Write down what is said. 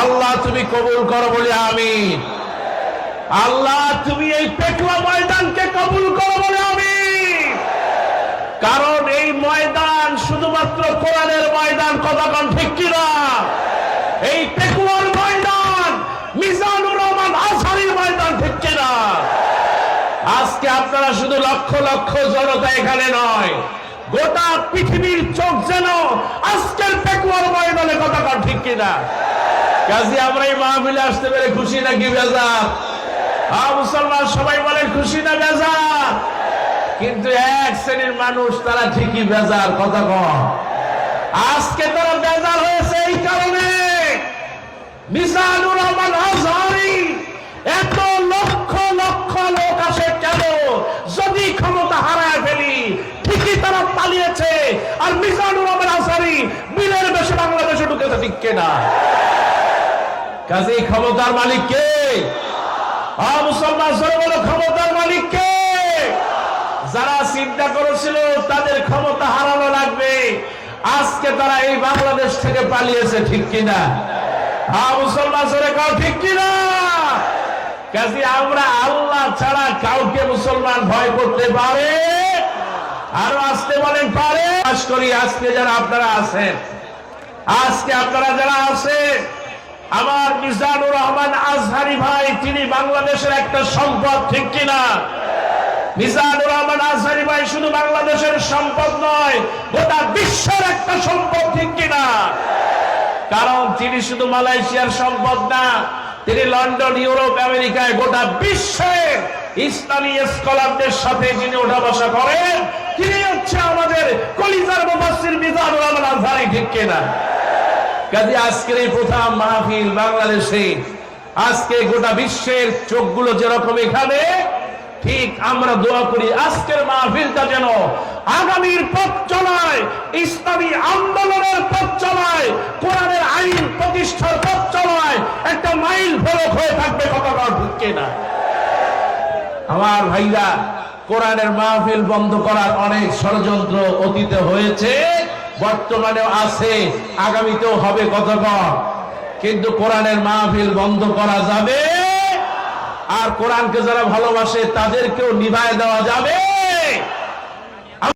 আল্লাহ তুমি কবুল করো বলে আমি আল্লাহ তুমি এই পেটুয়া ময়দানকে কবুল করো বলে আমি কারণ এই ময়দান শুধুমাত্র কোরআনের ময়দান, কথা কতক্ষণ ঠিক কিনা? এই পেকুয়ার ময়দান, মিজানুর রহমান আসারির ময়দান, ঠিক কিনা? আজকে আপনারা শুধু লক্ষ লক্ষ জনতা এখানে নয়, গোটা পৃথিবীর চোখ যেন আজকের পেকুয়ার ময়দানে কতক্ষণ ঠিক কিনা? কাজে আমরা এই মাহফিলে আসতে পেরে খুশি নাকি বেজার? হ্যাঁ মুসলমান সবাই বলে খুশি না বেজার? কিন্তু এক শ্রেণির মানুষ, তারা ঠিকই বেজার, কথা কম আজকে তারা বেজার হয়েছে এই কারণে। মিজানুর রহমান আজহারি এত লক্ষ লক্ষ লোক আসে কেন? যদি ক্ষমতা হারায় ফেলি, ঠিকই তারা পালিয়েছে। আর মিজানুর রহমান আজহারি বিলের বেশি বাংলাদেশে ঢুকেছে ঠিক না কাজে ক্ষমতার মালিক কে? মুসলমান বলো ক্ষমতার মালিক কে? যারা চিন্তা করেছিল তাদের ক্ষমতা হারানো লাগবে। আজকে তারা এই বাংলাদেশ থেকে পালিয়েছে, ঠিক কিনা? মুসলমান ঠিক কিনা? আমরা আল্লাহ ছাড়া কাউকে মুসলমান ভয় করতে পারে? আরও আসতে বলেন, পারে? আজকে যারা আপনারা আছেন, আজকে আপনারা যারা আমার মিজানুর রহমান আজহারি ভাই, তিনি বাংলাদেশের একটা সম্পদ, ঠিক কিনা? মিজানুর রহমান আজহারি ভাই শুধু বাংলাদেশের সম্পদ নয়, গোটা বিশ্বের একটা সম্পদ, ঠিক কিনা? কারণ তিনি শুধু মালয়েশিয়ার সম্পদ না, তিনি লন্ডন, ইউরোপ, আমেরিকায় গোটা বিশ্বের ইসলামী স্কলারদের সাথে যিনি ওঠা বসা করেন, তিনি হচ্ছে আমাদের কলিজার মুফাসসির মিজানুর রহমান আজহারি, ঠিক কিনা? কাজে আজকের এই প্রথম মাহফিল বাংলাদেশে, আজকে গোটা বিশ্বের চোখগুলো যেরকম এখানে, ঠিক আমরা দোয়া করি আজকের মাহফিলটা যেন আগামীর পথ চলায়, ইসলামী আন্দোলনের পথ চলায়, কোরআনের আইন প্রতিষ্ঠার পথ চলায়, একটা মাইল ফলক হয়ে থাকবে কতবার ঢুকছে না আমার ভাইরা, কোরআনের মাহফিল বন্ধ করার অনেক ষড়যন্ত্র অতীতে হয়েছে। বর্তমানেও আছে, আগামীতেও হবে কতক্ষণ কিন্তু কোরআনের মাহফিল বন্ধ করা যাবে। আর কোরআনকে যারা ভালোবাসে, তাদেরকেও নিভায় দেওয়া যাবে।